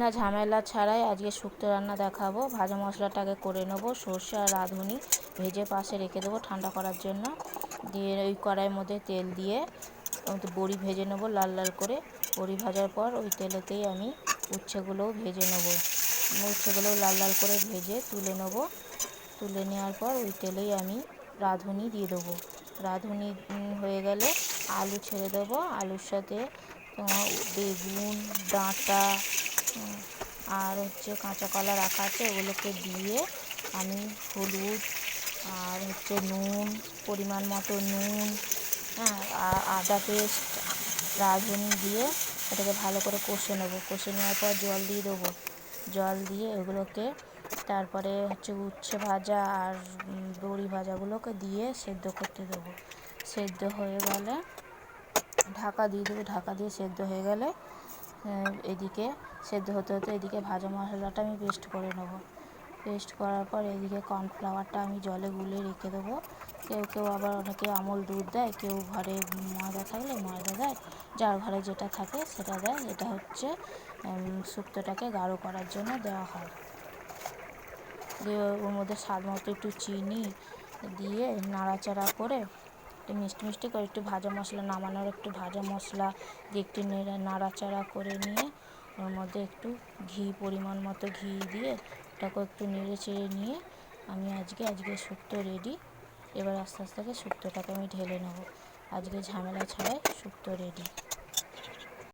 বিনা ঝামেলা ছাড়াই আজকে শুক্তো রান্না দেখাবো। ভাজা মশলাটাকে করে নেব, সর্ষে আর রাঁধুনি ভেজে পাশে রেখে দেবো ঠান্ডা করার জন্য। দিয়ে ওই কড়াইয়ের মধ্যে তেল দিয়ে বড়ি ভেজে নেব লাল লাল করে। বড়ি ভাজার পর ওই তেলেতেই আমি উচ্ছেগুলোও ভেজে নেব। উচ্ছেগুলোও লাল লাল করে ভেজে তুলে নেব। তুলে নেওয়ার পর ওই তেলেই আমি রাঁধুনি দিয়ে দেবো। রাঁধুনি হয়ে গেলে আলু ছেড়ে দেবো। আলুর সাথে তোমার বেগুন, ডাঁটা আর হচ্ছে কাঁচা কলা রাখা আছে, ওগুলোকে দিয়ে আমি হলুদ আর হচ্ছে নুন, পরিমাণ মতো নুন হ্যাঁ আদা পেস্ট, রাঁধুনি দিয়ে এটাকে ভালো করে কষে নেব। কষে নেওয়ার পর জল দিয়ে দেবো। জল দিয়ে এগুলোকে তারপরে হচ্ছে উচ্ছে ভাজা আর বড়ি ভাজাগুলোকে দিয়ে সেদ্ধ করতে দেবো। সেদ্ধ হয়ে গেলে ঢাকা দিয়ে দেবো। ঢাকা দিয়ে সেদ্ধ হয়ে গেলে এদিকে, সেদ্ধ হতে হতে এদিকে ভাজা মশলাটা আমি পেস্ট করে নেব। পেস্ট করার পর এদিকে কর্নফ্লাওয়ারটা আমি জলে গুলে রেখে দেবো। কেউ কেউ আবার অনেকে আমল দুধ দেয়, কেউ ঘরে ময়দা থাকলে ময়দা দেয়, যার ঘরে যেটা থাকে সেটা দেয়। এটা হচ্ছে শুক্তোটাকে গাঢ় করার জন্য দেওয়া হয়। দিয়ে ওর মধ্যে স্বাদ মতো একটু চিনি দিয়ে নাড়াচাড়া করে একটু মিষ্টি মিষ্টি করে একটু ভাজা মশলা নামানোর একটু ভাজা মশলা দিয়ে একটু নেড়ে নাড়াচাড়া করে নিয়ে ওর মধ্যে একটু ঘি পরিমাণ মতো ঘি দিয়ে ওটাকে একটু নেড়ে চেড়ে নিয়ে আমি আজকে আজকে শুক্তো রেডি এবার আস্তে আস্তে শুক্তোটাকে আমি ঢেলে নেব। আজকে ঝামেলা ছাড়াই শুক্তো রেডি